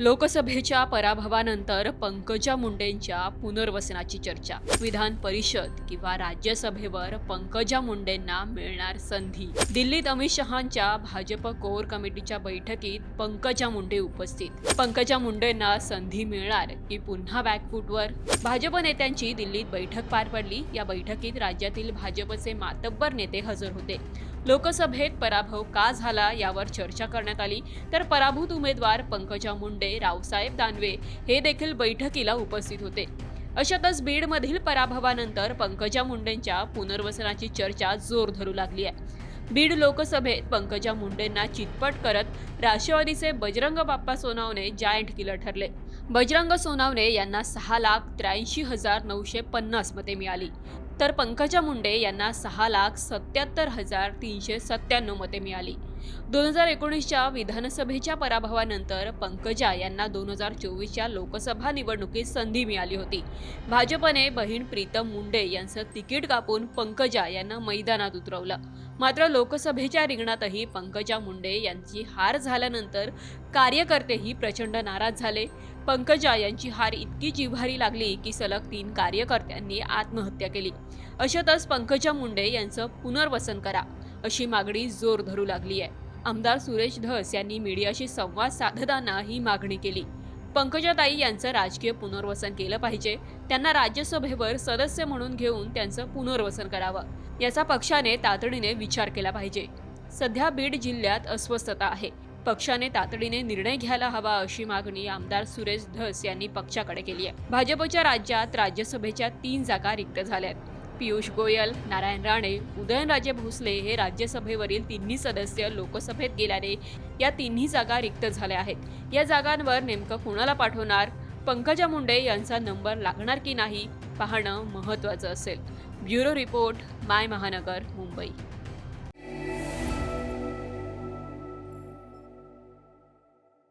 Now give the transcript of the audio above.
लोकसभेच्या पराभवानंतर पंकजा मुंडेंच्या पुनर्वसनाची चर्चा. विधान परिषद किंवा राज्यसभेवर पंकजा मुंडेंना मिळणार संधी. दिल्लीत अमित शहांच्या भाजप कोर कमिटीच्या बैठकीत पंकजा मुंडे उपस्थित. पंकजा मुंडेंना संधी मिळणार की पुन्हा बॅकफूटवर भाजप नेत्यांची दिल्लीत बैठक पार पडली. या बैठकीत राज्यातील भाजपचे मातब्बर नेते हजर होते. लोकसभेत पराभव का झाला यावर चर्चा करण्यात आली. तर पराभूत उमेदवार पंकजा मुंडे रावसाहेब दानवे हे देखील बैठकीला उपस्थित होते. अशातच बीडमधील पराभवानंतर पंकजा मुंडेंच्या पुनर्वसनाची चर्चा जोर धरू लागली आहे. बीड लोकसभेत पंकजा मुंडेंना चितपट करत राष्ट्रवादीचे बजरंग बाप्पा सोनावणे जायंट किलर ठरले. बजरंग सोनावणे यांना सहा लाख त्र्याऐंशी हजार नऊशे पन्नास मते मिळाली. तर पंकजा मुंडे यांना सहा लाख सत्याहत्तर हजार तीनशे सत्त्याण्णव मते मिळाली. दोन हजार एकोणीसच्या विधानसभेच्या पराभवानंतर पंकजा यांना दोन हजार चोवीसच्या लोकसभा निवडणुकीत संधी मिळाली होती. भाजपने बहीण प्रीतम मुंडे यांचं तिकीट कापून पंकजा यांना मैदानात उतरवलं. मात्र लोकसभेच्या रिंगणातही पंकजा मुंडे यांची हार झाल्यानंतर कार्यकर्तेही प्रचंड नाराज झाले. पंकजा यांची हार इतकी जिव्हारी लागली की सलग तीन कार्यकर्त्यांनी आत्महत्या केली. अशातच पंकजा मुंडे यांचं पुनर्वसन करा. अशी मागणी जोर धरू लागली आहे आमदार सुरेश धस यांनी मीडियाशी संवाद साधताना ही मागणी केली. पंकजाताई यांचं राजकीय पुनर्वसन केलं पाहिजे. त्यांना राज्यसभेवर सदस्य म्हणून घेऊन त्यांचं पुनर्वसन करावं. याचा पक्षाने तातडीने विचार केला पाहिजे. सध्या बीड जिल्ह्यात अस्वस्थता आहे. पक्षाने तातडीने निर्णय घ्यायला हवा अशी मागणी आमदार सुरेश धस यांनी पक्षाकडे केली आहे भाजपच्या राज्यात राज्यसभेच्या तीन जागा रिक्त झाल्या आहेत पियुष गोयल नारायण राणे उदयनराजे भोसले हे राज्यसभेवरील तिन्ही सदस्य लोकसभेत गेल्याने या तिन्ही जागा रिक्त झाल्या आहेत. या जागांवर नेमकं कोणाला पाठवणार? पंकजा मुंडे यांचा नंबर लागणार की नाही? पाहणं महत्त्वाचं असेल. ब्युरो रिपोर्ट माय महानगर मुंबई.